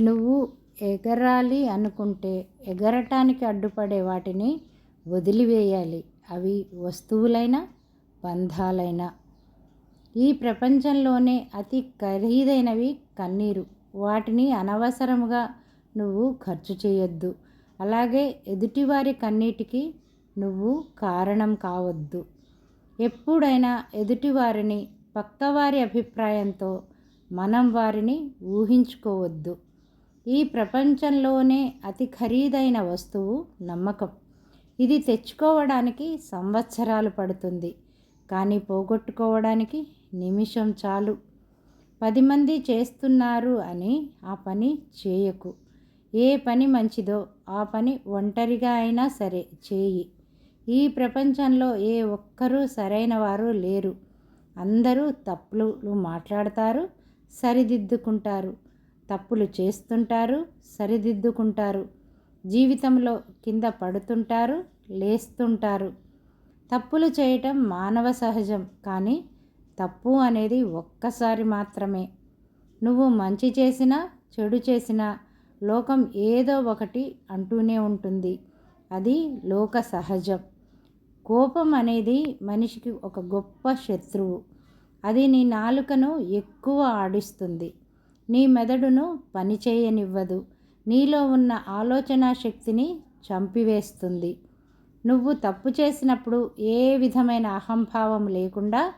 నువ్వు ఎగరాలి అనుకుంటే ఎగరటానికి అడ్డుపడే వాటిని వదిలివేయాలి. అవి వస్తువులైనా బంధాలైనా ఈ ప్రపంచంలోనే అతి ఖరీదైనవి కన్నీరు. వాటిని అనవసరముగా నువ్వు ఖర్చు చేయొద్దు. అలాగే ఎదుటివారి కన్నీటికి నువ్వు కారణం కావద్దు. ఎప్పుడైనా ఎదుటివారిని పక్కవారి అభిప్రాయంతో మనం వారిని ఊహించుకోవద్దు. ఈ ప్రపంచంలోనే అతి ఖరీదైన వస్తువు నమ్మకం. ఇది తెచ్చుకోవడానికి సంవత్సరాలు పడుతుంది. కానీ పోగొట్టుకోవడానికి నిమిషం చాలు. పది మంది చేస్తున్నారు అని ఆ పని చేయకు. ఏ పని మంచిదో ఆ పని ఒంటరిగా అయినా సరే చేయి. ఈ ప్రపంచంలో ఏ ఒక్కరూ సరైన వారు లేరు. అందరూ తప్పులు మాట్లాడతారు సరిదిద్దుకుంటారు. తప్పులు చేస్తుంటారు సరిదిద్దుకుంటారు. జీవితంలో కింద పడుతుంటారు లేస్తుంటారు. తప్పులు చేయటం మానవ సహజం కానీ తప్పు అనేది ఒక్కసారి మాత్రమే. నువ్వు మంచి చేసినా చెడు చేసినా లోకం ఏదో ఒకటి అంటూనే ఉంటుంది. అది లోక సహజం. కోపం అనేది మనిషికి ఒక గొప్ప శత్రువు. అది నీ నాలుకను ఎక్కువ ఆడిస్తుంది. నీ మెదడును పనిచేయనివ్వదు. నీలో ఉన్న ఆలోచన శక్తిని చంపివేస్తుంది. నువ్వు తప్పు చేసినప్పుడు ఏ విధమైన అహంభావం లేకుండా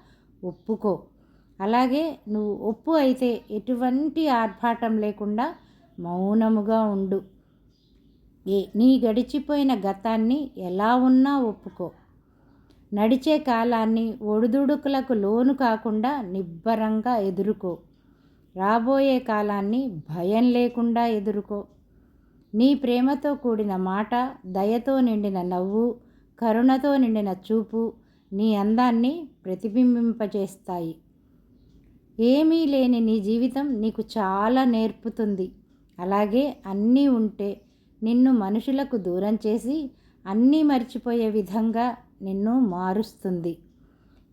ఒప్పుకో. అలాగే నువ్వు ఒప్పు అయితే ఎటువంటి ఆర్భాటం లేకుండా మౌనముగా ఉండు. ఏ నీ గడిచిపోయిన గతాన్ని ఎలా ఉన్నా ఒప్పుకో. నడిచే కాలాన్ని ఒడిదుడుకులకు లోను కాకుండా నిబ్బరంగా ఎదుర్కో. రాబోయే కాలాన్ని భయం లేకుండా ఎదుర్కో. నీ ప్రేమతో కూడిన మాట దయతో నిండిన నవ్వు కరుణతో నిండిన చూపు నీ అందాన్ని ప్రతిబింబింపజేస్తాయి. ఏమీ లేని నీ జీవితం నీకు చాలా నేర్పుతుంది. అలాగే అన్నీ ఉంటే నిన్ను మనుషులకు దూరం చేసి అన్నీ మర్చిపోయే విధంగా నిన్ను మారుస్తుంది.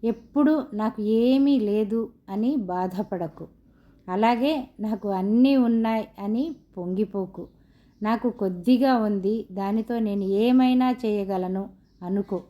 ఎప్పుడు నాకు ఏమీ లేదు అని బాధపడకు. అలాగే నాకు అన్నీ ఉన్నాయి అని పొంగిపోకు. నాకు కొద్దిగా ఉంది దానితో నేను ఏమైనా చేయగలను అనుకో.